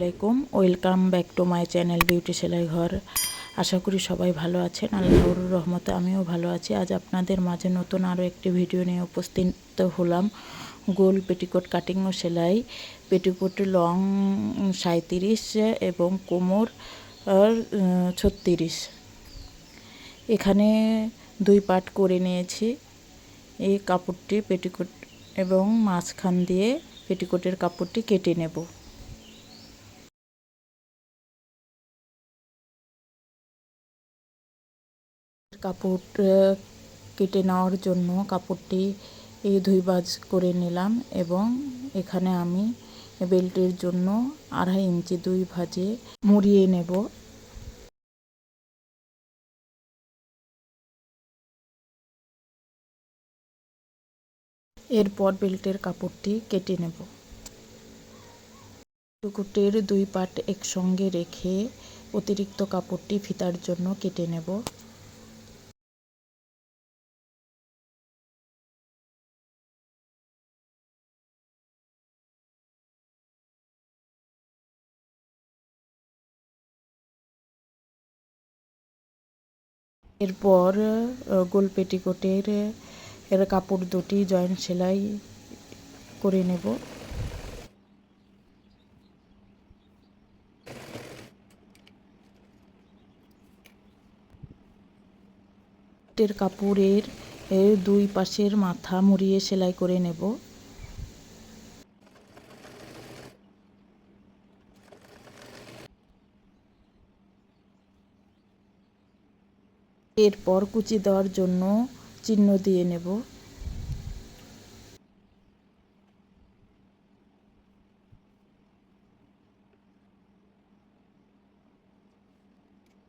আলাইকুম। Welcome back to my channel beauty সেলাই ঘর আশা করি সবাই ভালো আছেন। আল্লাহর রহমতে আমিও ভালো আছি। আজ আপনাদের মাঝে নতুন আরও একটি ভিডিও নিয়ে উপস্থিত হলাম। গোল পেটিকোট কাটিং ও সেলাই। পেটিকোট লং সাঁত্রিশ এবং কোমর ছত্রিশ। এখানে দুই পার্ট করে নিয়েছি। এই কাপড়টি পেটিকোট এবং মাঝখান দিয়ে পেটিকোটের কাপড়টি কেটে নেব। কাপড় কেটে নেওয়ার জন্য কাপড়টি এই দুই বাজ করে নিলাম এবং এখানে আমি বেল্টের জন্য আড়াই ইঞ্চি দুই ভাজে মুড়িয়ে নেব। এরপর বেল্টের কাপড়টি কেটে নেব। টুকুটের দুই পাট একসঙ্গে রেখে অতিরিক্ত কাপড়টি ফিতার জন্য কেটে নেব। এরপর গোল পেটিকোটের, এর কাপড় দুটি জয়েন্ট সেলাই করে নেব। কাপড়ের দুই পাশের মাথা মুড়িয়ে সেলাই করে নেব। এরপর কুচি দেওয়ার জন্য চিহ্ন দিয়ে নেব।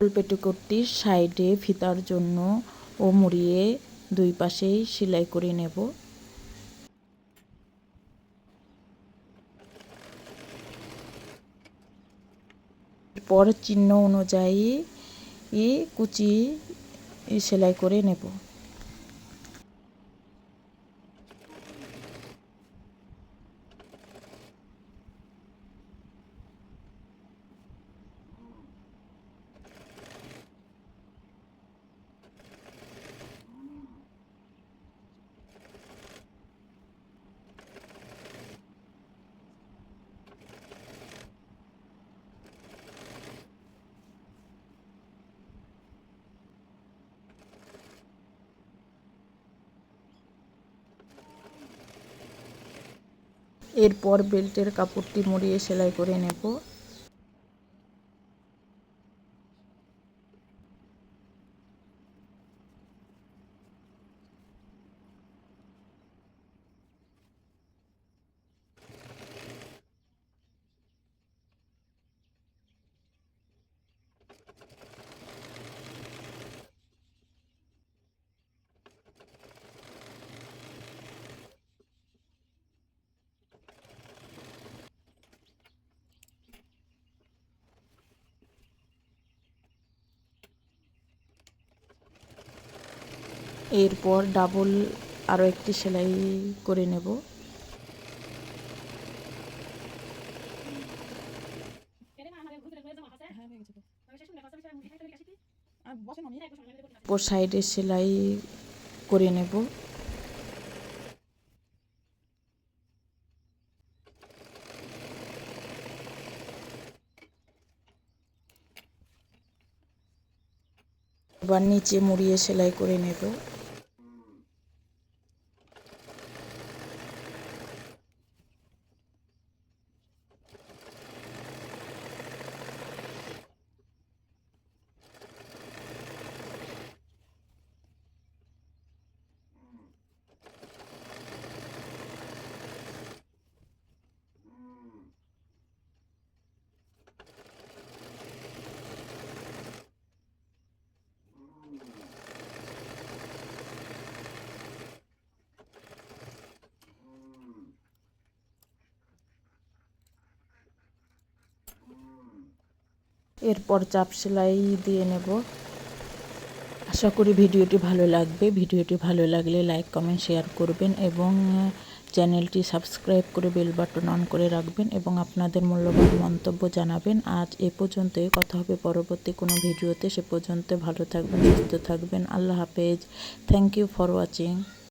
পেটিকোটটির সাইডে ফিতার জন্য ও মুড়িয়ে দুই পাশেই সেলাই করে নেব। পর চিহ্ন অনুযায়ী কুচি সেলাই করে নেব। এরপর বেল্টের কাপড়টি মুড়িয়ে সেলাই করে নেব। এরপর ডাবল আরও একটি সেলাই করে নেব। সাইডে সেলাই করে নেব। এবার নিচে মুড়িয়ে সেলাই করে নেব। এরপর চাপ সেলাই দিয়ে নেব। আশা করি ভিডিওটি ভালো লাগবে। ভিডিওটি ভালো লাগলে লাইক, কমেন্ট, শেয়ার করবেন এবং চ্যানেলটি সাবস্ক্রাইব করে বেল বাটন অন করে রাখবেন এবং আপনাদের মূল্যবান মন্তব্য জানাবেন। আজ এ পর্যন্তই। কথা হবে পরবর্তী কোনো ভিডিওতে। সে পর্যন্ত ভালো থাকবেন, সুস্থ থাকবেন। আল্লাহ হাফেজ। Thank you for watching